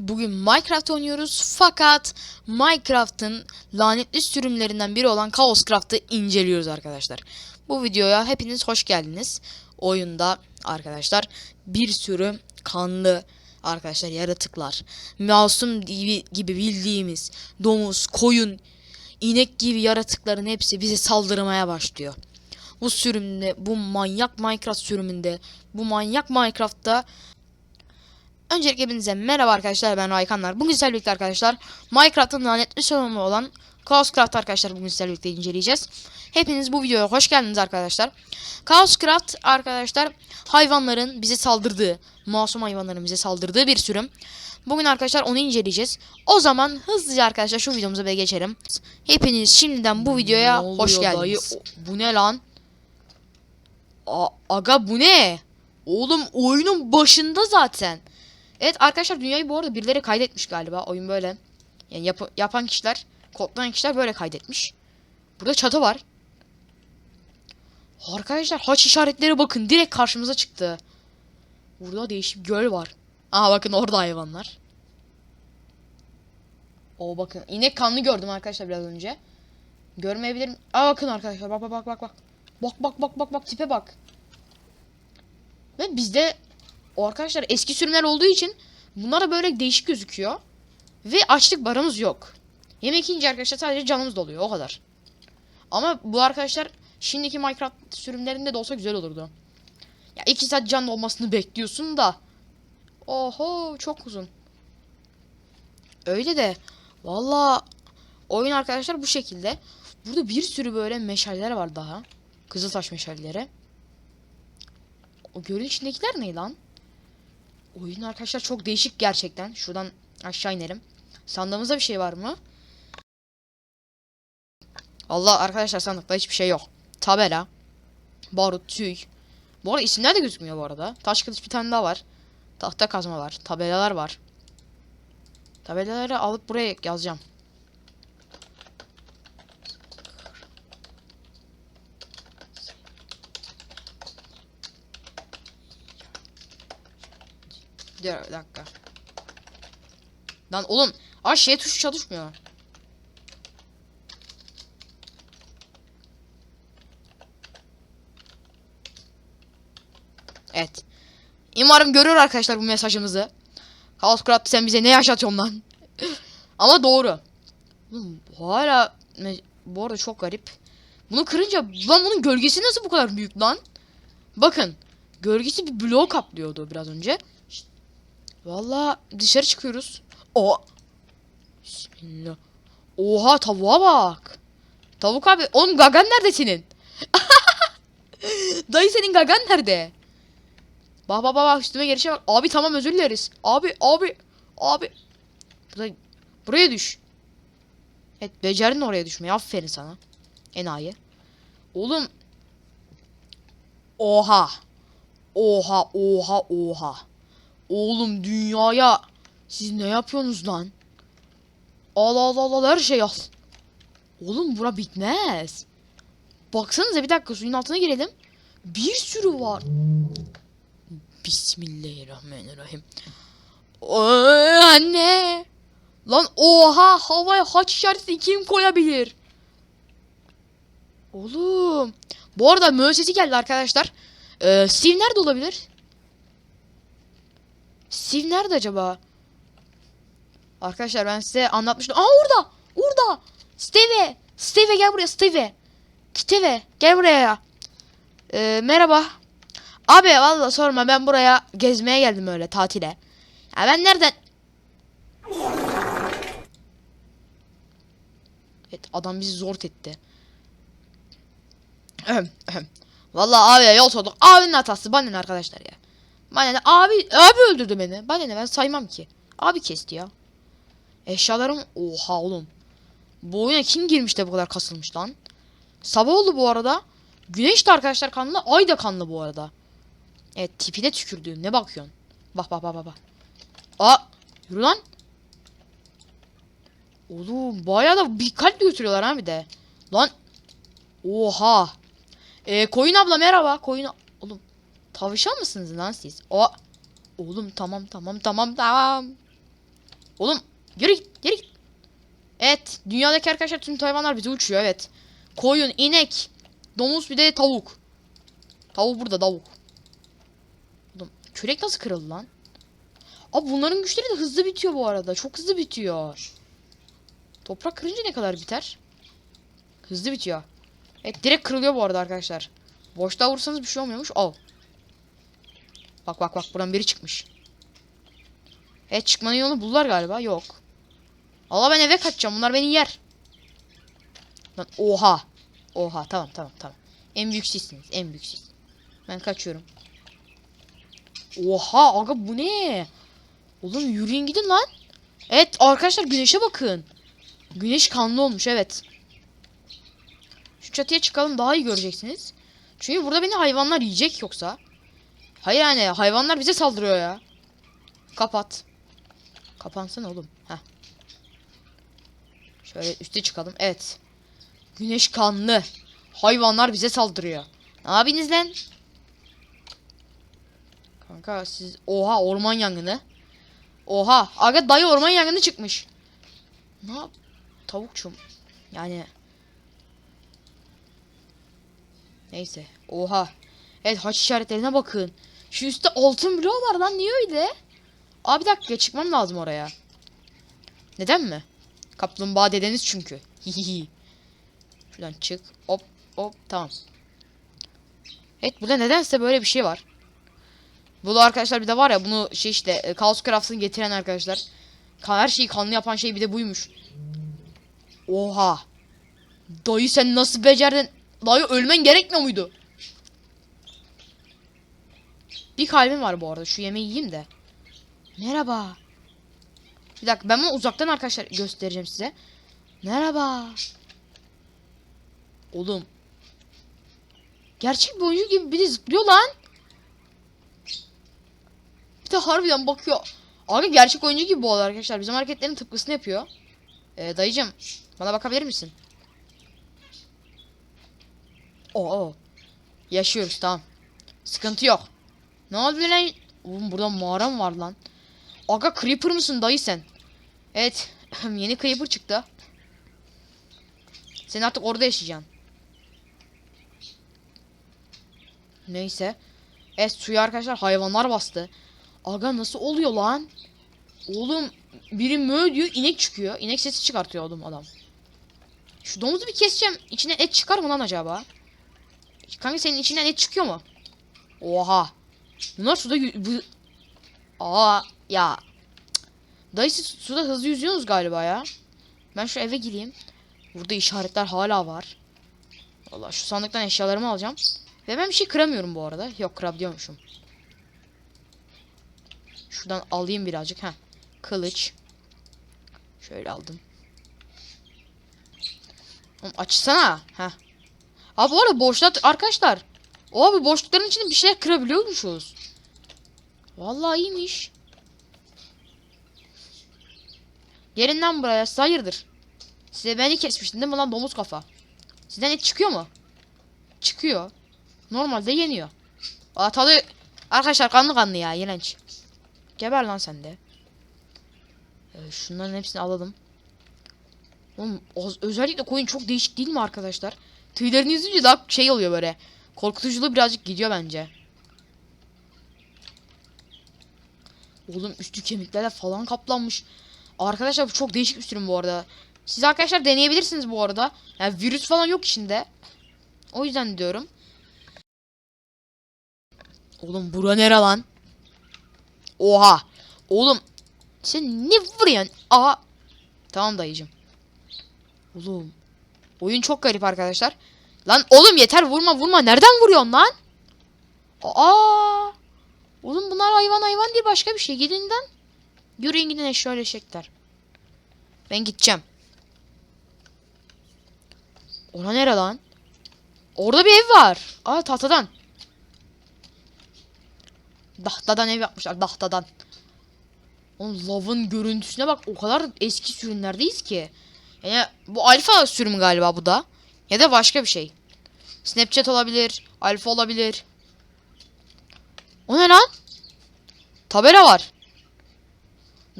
Bugün Minecraft oynuyoruz fakat Minecraft'ın lanetli sürümlerinden biri olan Chaoscraft'ı inceliyoruz arkadaşlar. Bu videoya hepiniz hoş geldiniz. Oyunda arkadaşlar bir sürü kanlı arkadaşlar yaratıklar, masum gibi, bildiğimiz domuz, koyun, inek gibi yaratıkların hepsi bize saldırmaya başlıyor. Bu sürümde, bu manyak Minecraft sürümünde, bu manyak Minecraft'ta Öncelikle hepinize merhaba arkadaşlar ben Raykanlar. Bugün sizlerle birlikte arkadaşlar Minecraft'ın lanetli sorunu olan Chaoscraft arkadaşlar bugün sizlerle birlikte inceleyeceğiz. Hepiniz bu videoya hoş geldiniz arkadaşlar. Chaoscraft arkadaşlar hayvanların bize saldırdığı, masum hayvanların bize saldırdığı bir sürüm. Bugün arkadaşlar onu inceleyeceğiz. O zaman hızlıca arkadaşlar şu videomuza bir geçelim. Hepiniz şimdiden bu videoya hoş geldiniz. dayı? Bu ne lan? A- aga bu ne? Oğlum oyunun başında zaten. Evet arkadaşlar dünyayı bu arada birileri kaydetmiş galiba. Oyun böyle. Yani yap- yapan kişiler, kodlayan kişiler böyle kaydetmiş. Burada çatı var. Arkadaşlar haç işaretleri bakın direkt karşımıza çıktı. Burada değişik göl var. Aha bakın orada hayvanlar. O bakın inek kanlı gördüm arkadaşlar biraz önce. Görmeyebilirim. Aa bakın arkadaşlar bak bak bak bak. Bak bak bak bak bak tipe bak. Ve bizde o arkadaşlar eski sürümler olduğu için bunlar da böyle değişik gözüküyor. Ve açlık barımız yok. Yemek yiyince arkadaşlar sadece canımız doluyor o kadar. Ama bu arkadaşlar şimdiki Minecraft sürümlerinde de olsa güzel olurdu. Ya iki saat can olmasını bekliyorsun da. Oho çok uzun. Öyle de valla oyun arkadaşlar bu şekilde. Burada bir sürü böyle meşaleler var daha. Kızıltaş meşaleleri. O gölün içindekiler ne lan? Oyun arkadaşlar çok değişik gerçekten. Şuradan aşağı inelim. Sandığımızda bir şey var mı? Allah arkadaşlar sandıkta hiçbir şey yok. Tabela. Barut, tüy. Bu arada isimler de gözükmüyor bu arada. Taş kılıç bir tane daha var. Tahta kazma var. Tabelalar var. Tabelaları alıp buraya yazacağım. Bir dakika. Lan oğlum ay şey tuşu çalışmıyor. Evet. Umarım görür arkadaşlar bu mesajımızı. Krat sen bize ne yaşatıyorsun lan? Ama doğru. Oğlum hala bu arada çok garip. Bunu kırınca lan bunun gölgesi nasıl bu kadar büyük lan? Bakın. Gölgesi bir bloğu kaplıyordu biraz önce. Valla dışarı çıkıyoruz. O. Bismillah. Oha tavuğa bak. Tavuk abi. Oğlum gagan nerede senin? Dayı senin gagan nerede? Bak bak bak üstüme gelişe bak. Abi tamam özür dileriz. Abi abi abi. Burada, buraya düş. Evet becerdin oraya düşmeyi. Aferin sana. Enayi. Oğlum. Oha. Oha oha oha. Oğlum dünyaya siz ne yapıyorsunuz lan? Al al al al her şey al. Oğlum bura bitmez. Baksanıza bir dakika suyun altına girelim. Bir sürü var. Bismillahirrahmanirrahim. Oy, anne. Lan oha havaya haç işareti kim koyabilir? Oğlum. Bu arada müessesi geldi arkadaşlar. Ee, Steve nerede olabilir? Steve nerede acaba? Arkadaşlar ben size anlatmıştım. Aa orada. Orada. Steve. Steve gel buraya Steve. Steve gel buraya. Ee, merhaba. Abi valla sorma ben buraya gezmeye geldim öyle tatile. Ya ben nereden? Evet adam bizi zor etti. Valla abi yol sorduk. Abinin hatası bana arkadaşlar ya. Bana ne abi abi öldürdü beni. Bana ne ben saymam ki. Abi kesti ya. Eşyalarım oha oğlum. Bu oyuna kim girmiş de bu kadar kasılmış lan? Sabah oldu bu arada. Güneş de arkadaşlar kanlı, ay da kanlı bu arada. Evet tipine tükürdüğüm ne bakıyorsun? Bak bak bak bak. Aa yürü lan. Oğlum bayağı da bir kalp götürüyorlar ha bir de. Lan. Oha. Ee, koyun abla merhaba. Koyun tavşan mısınız lan siz? O Oğlum tamam tamam tamam tamam. Oğlum yürü git yürü git. Evet dünyadaki arkadaşlar tüm hayvanlar bize uçuyor evet. Koyun, inek, domuz bir de tavuk. Tavuk burada tavuk. Oğlum kürek nasıl kırıldı lan? Abi bunların güçleri de hızlı bitiyor bu arada. Çok hızlı bitiyor. Toprak kırınca ne kadar biter? Hızlı bitiyor. Evet direkt kırılıyor bu arada arkadaşlar. Boşluğa vursanız bir şey olmuyormuş. Al. Bak bak bak buradan biri çıkmış. Evet çıkmanın yolunu buldular galiba. Yok. Allah ben eve kaçacağım. Bunlar beni yer. Lan oha. Oha tamam tamam tamam. En büyük sizsiniz. En büyük siz. Ben kaçıyorum. Oha aga bu ne? Oğlum yürüyün gidin lan. Evet arkadaşlar güneşe bakın. Güneş kanlı olmuş evet. Şu çatıya çıkalım daha iyi göreceksiniz. Çünkü burada beni hayvanlar yiyecek yoksa. Hayır yani hayvanlar bize saldırıyor ya. Kapat. Kapansana oğlum. Heh. Şöyle üste çıkalım. Evet. Güneş kanlı. Hayvanlar bize saldırıyor. Ne yapıyorsunuz lan? Kanka siz... Oha orman yangını. Oha. Aga dayı orman yangını çıkmış. Ne yap? Tavukçum. Yani... Neyse. Oha. Evet haç işaretlerine bakın. Şu üstte altın bloğu var lan niye öyle? Abi bir dakika çıkmam lazım oraya. Neden mi? Kaplumbağa dedeniz çünkü. Hihihi. Şuradan çık. Hop hop tamam. Evet burada nedense böyle bir şey var. Bu da arkadaşlar bir de var ya bunu şey işte e, Chaos Crafts'ın getiren arkadaşlar. Ka- Her şeyi kanlı yapan şey bir de buymuş. Oha. Dayı sen nasıl becerdin? Dayı ölmen gerekmiyor muydu? Bir kalbim var bu arada. Şu yemeği yiyeyim de. Merhaba. Bir dakika ben bunu uzaktan arkadaşlar göstereceğim size. Merhaba. Oğlum. Gerçek bir oyuncu gibi biri zıplıyor lan. Bir de harbiden bakıyor. Abi gerçek oyuncu gibi bu arkadaşlar. Bizim hareketlerin tıpkısını yapıyor. Ee, dayıcım bana bakabilir misin? Oo. Yaşıyoruz tamam. Sıkıntı yok. Ne oldu lan? Oğlum burada mağara mı var lan? Aga creeper mısın dayı sen? Evet. Yeni creeper çıktı. Sen artık orada yaşayacaksın. Neyse. Evet suya arkadaşlar hayvanlar bastı. Aga nasıl oluyor lan? Oğlum biri mö diyor inek çıkıyor. İnek sesi çıkartıyor oğlum adam. Şu domuzu bir keseceğim. İçinden et çıkar mı lan acaba? Kanka senin içinden et çıkıyor mu? Oha. Bunlar suda bu Aa ya. Dayı siz suda hızlı yüzüyorsunuz galiba ya. Ben şu eve gireyim. Burada işaretler hala var. Valla şu sandıktan eşyalarımı alacağım. Ve ben bir şey kıramıyorum bu arada. Yok kırabiliyormuşum. Şuradan alayım birazcık. Heh. Kılıç. Şöyle aldım. Oğlum açsana. Heh. Abi bu arada boşluk arkadaşlar. Abi boşlukların içinde bir şeyler kırabiliyormuşuz. Vallahi iyiymiş. Gelinden buraya hayırdır? Size beni kesmiştin değil mi lan domuz kafa? Sizden et çıkıyor mu? Çıkıyor. Normalde yeniyor. Aa tadı arkadaşlar kanlı kanlı ya iğrenç. Geber lan sen de. Ee, şunların hepsini alalım. Oğlum özellikle koyun çok değişik değil mi arkadaşlar? Tüylerini yüzünce daha şey oluyor böyle. Korkutuculuğu birazcık gidiyor bence. Oğlum üstü kemiklerle falan kaplanmış. Arkadaşlar bu çok değişik bir sürüm bu arada. Siz arkadaşlar deneyebilirsiniz bu arada. Yani virüs falan yok içinde. O yüzden diyorum. Oğlum bura nere lan? Oha. Oğlum sen ne vuruyorsun? Aa. Tamam dayıcım. Oğlum. Oyun çok garip arkadaşlar. Lan oğlum yeter vurma vurma. Nereden vuruyorsun lan? Aa. Oğlum bunlar hayvan hayvan değil başka bir şey. Gidinden. Yürüyün gidin eşya eşekler. Ben gideceğim. Ora nere lan? Orada bir ev var. Aa tahtadan. Dahtadan ev yapmışlar dahtadan. Oğlum lavın görüntüsüne bak o kadar eski sürümlerdeyiz ki. Yani bu alfa sürüm galiba bu da. Ya da başka bir şey. Snapchat olabilir. Alfa olabilir. O ne lan? Tabela var.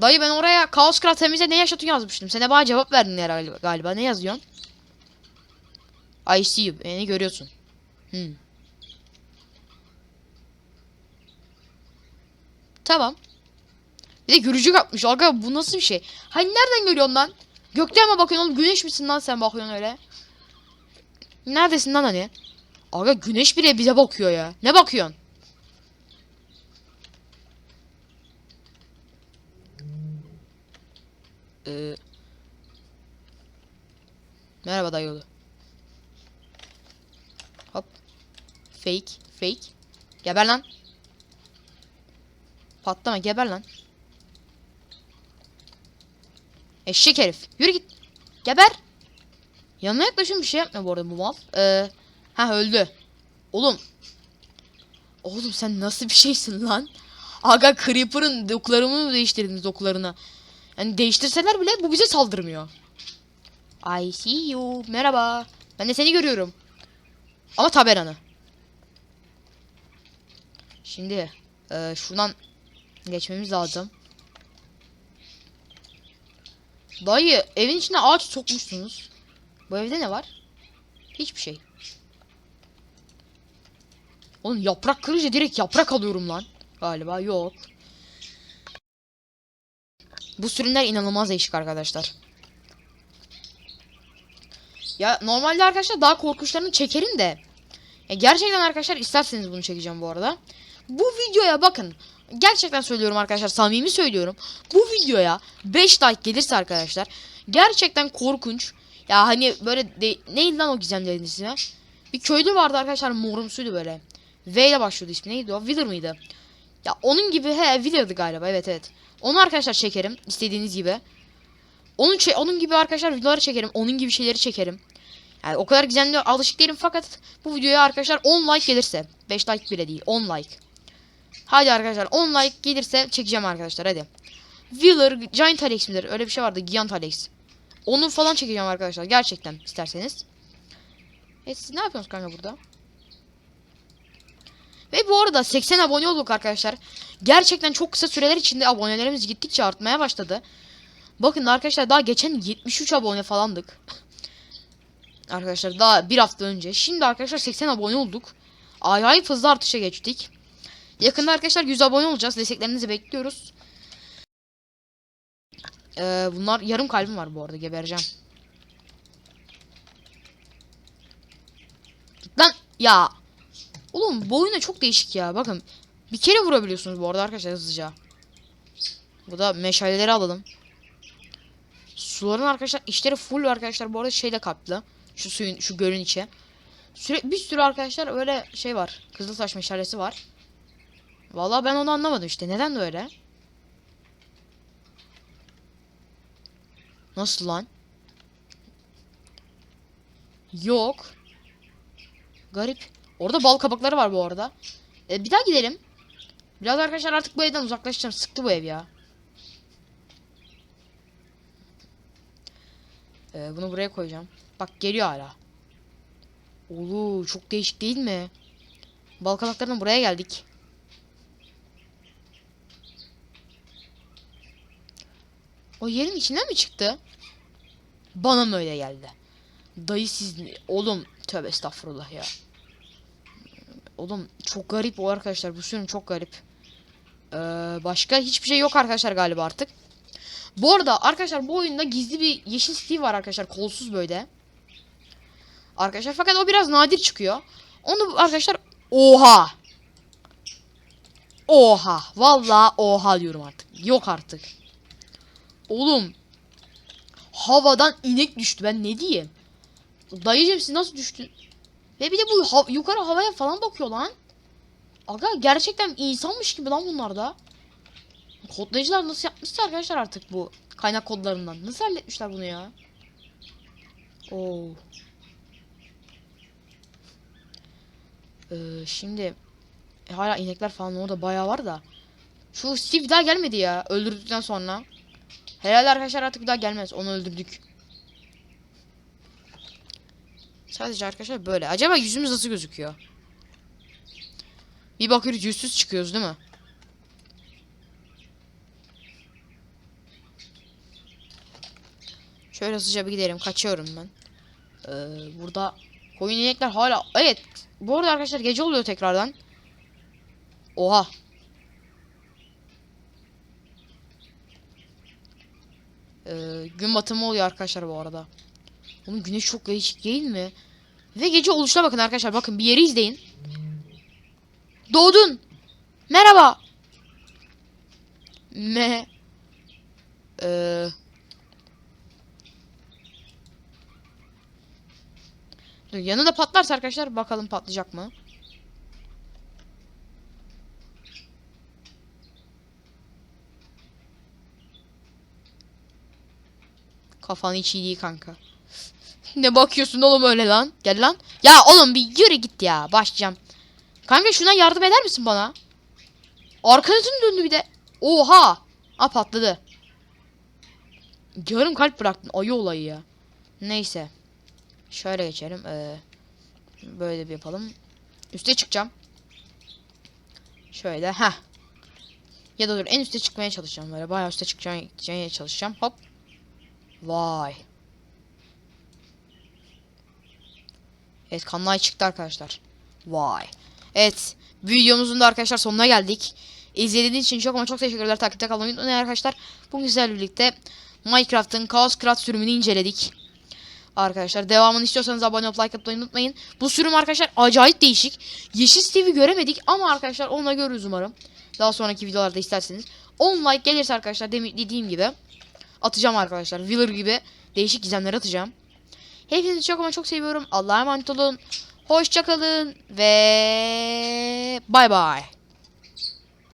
Dayı ben oraya Chaos Craft temize ne yaşatıyor yazmıştım. Sen de bana cevap verdin herhalde galiba. Ne yazıyorsun? I see you. Beni görüyorsun. Hmm. Tamam. Bir de gürücük atmış. Aga bu nasıl bir şey? Hani nereden görüyorsun lan? Gökten mi bakıyorsun oğlum? Güneş misin lan sen bakıyorsun öyle? Neredesin lan hani? Aga güneş bile bize bakıyor ya. Ne bakıyorsun? Ee, merhaba dayıoğlu. Hop. Fake. Fake. Geber lan. Patlama geber lan. Eşek herif. Yürü git. Geber. Yanına yaklaşın bir şey yapmıyor bu arada bu mal. Ee, ha öldü. Oğlum. Oğlum sen nasıl bir şeysin lan? Aga Creeper'ın doklarımı mı değiştirdiniz doklarını? Yani değiştirseler bile bu bize saldırmıyor. I see you. Merhaba. Ben de seni görüyorum. Ama taberanı. Şimdi e, şuradan geçmemiz lazım. Dayı evin içine ağaç sokmuşsunuz. Bu evde ne var? Hiçbir şey. Oğlum yaprak kırınca direkt yaprak alıyorum lan. Galiba yok. Bu sürümler inanılmaz değişik arkadaşlar. Ya normalde arkadaşlar daha korkunçlarını çekerim de. Ya gerçekten arkadaşlar isterseniz bunu çekeceğim bu arada. Bu videoya bakın. Gerçekten söylüyorum arkadaşlar samimi söylüyorum. Bu videoya 5 like gelirse arkadaşlar. Gerçekten korkunç. Ya hani böyle de, neydi lan o gizemlerin ismi? Bir köylü vardı arkadaşlar morumsuydu böyle. V ile başlıyordu ismi neydi o? Wither mıydı? Ya onun gibi he Wither'dı galiba evet evet. Onu arkadaşlar çekerim istediğiniz gibi. Onun onun gibi arkadaşlar videoları çekerim. Onun gibi şeyleri çekerim. Yani o kadar gizemli alışık değilim fakat bu videoya arkadaşlar 10 like gelirse 5 like bile değil 10 like. Hadi arkadaşlar 10 like gelirse çekeceğim arkadaşlar hadi. Wheeler Giant Alex midir? Öyle bir şey vardı Giant Alex. Onu falan çekeceğim arkadaşlar gerçekten isterseniz. Evet siz ne yapıyorsunuz kanka burada? Ve bu arada 80 abone olduk arkadaşlar. Gerçekten çok kısa süreler içinde abonelerimiz gittikçe artmaya başladı. Bakın arkadaşlar daha geçen 73 abone falandık. Arkadaşlar daha bir hafta önce. Şimdi arkadaşlar 80 abone olduk. Acayip hızlı artışa geçtik. Yakında arkadaşlar 100 abone olacağız. Desteklerinizi bekliyoruz. Ee, bunlar yarım kalbim var bu arada gebereceğim. Lan ya. Oğlum bu oyunda çok değişik ya. Bakın bir kere vurabiliyorsunuz bu arada arkadaşlar hızlıca. Bu da meşaleleri alalım. Suların arkadaşlar işleri full arkadaşlar bu arada şeyle kaplı. Şu suyun şu gölün içi. Süre, bir sürü arkadaşlar öyle şey var. Kızıltaş meşalesi var. Vallahi ben onu anlamadım işte. Neden de Nasıl lan? Yok. Garip. Orada bal kabakları var bu arada. E, bir daha gidelim. Biraz arkadaşlar artık bu evden uzaklaşacağım. Sıktı bu ev ya. E, bunu buraya koyacağım. Bak geliyor hala. Olu çok değişik değil mi? Bal kabaklarından buraya geldik. O yerin içinden mi çıktı? Bana mı öyle geldi? Dayı siz oğlum tövbe estağfurullah ya. Oğlum çok garip o arkadaşlar bu sürüm çok garip. Ee, başka hiçbir şey yok arkadaşlar galiba artık. Bu arada arkadaşlar bu oyunda gizli bir yeşil Steve var arkadaşlar kolsuz böyle. Arkadaşlar fakat o biraz nadir çıkıyor. Onu arkadaşlar oha. Oha. Vallahi oha diyorum artık. Yok artık. Oğlum. Havadan inek düştü ben ne diyeyim. Dayıcım siz nasıl düştün? Ve bir de bu ha- yukarı havaya falan bakıyor lan. Aga gerçekten insanmış gibi lan bunlar da. Kodlayıcılar nasıl yapmışsa arkadaşlar artık bu kaynak kodlarından. Nasıl halletmişler bunu ya? Oo. Ee, şimdi e, hala inekler falan orada bayağı var da. Şu Steve daha gelmedi ya öldürdükten sonra. Herhalde arkadaşlar artık bir daha gelmez. Onu öldürdük. Sadece arkadaşlar böyle. Acaba yüzümüz nasıl gözüküyor? Bir bakıyoruz yüzsüz çıkıyoruz değil mi? Şöyle hızlıca bir gidelim. Kaçıyorum ben. Ee, burada koyun inekler hala... Evet. Bu arada arkadaşlar gece oluyor tekrardan. Oha. Ee, gün batımı oluyor arkadaşlar bu arada. Oğlum güneş çok değişik değil mi? Ve gece oluşuna bakın arkadaşlar. Bakın bir yeri izleyin. Doğdun. Merhaba. Me. Ee, yanında patlarsa arkadaşlar bakalım patlayacak mı? Kafan hiç iyi değil kanka. ne bakıyorsun oğlum öyle lan? Gel lan. Ya oğlum bir yürü git ya. Başlayacağım. Kanka şuna yardım eder misin bana? Arkasını döndü bir de. Oha. Ha patladı. Yarım kalp bıraktın. Ayı olayı ya. Neyse. Şöyle geçelim. Ee, böyle bir yapalım. Üste çıkacağım. Şöyle. ha. Ya da dur en üste çıkmaya çalışacağım böyle. Bayağı üste çıkmaya çalışacağım. Hop. Vay. Evet kanlay çıktı arkadaşlar. Vay. Evet. Videomuzun da arkadaşlar sonuna geldik. İzlediğiniz için çok ama çok teşekkürler. Takipte kalmayı unutmayın arkadaşlar. Bugün sizlerle birlikte Minecraft'ın Chaos Craft sürümünü inceledik. Arkadaşlar devamını istiyorsanız abone olup like atmayı unutmayın. Bu sürüm arkadaşlar acayip değişik. Yeşil Steve'i göremedik ama arkadaşlar onunla görürüz umarım. Daha sonraki videolarda isterseniz. 10 like gelirse arkadaşlar dediğim gibi atacağım arkadaşlar. Willer gibi değişik gizemler atacağım. Hepinizi çok ama çok seviyorum. Allah'a emanet olun. Hoşçakalın ve bay bay.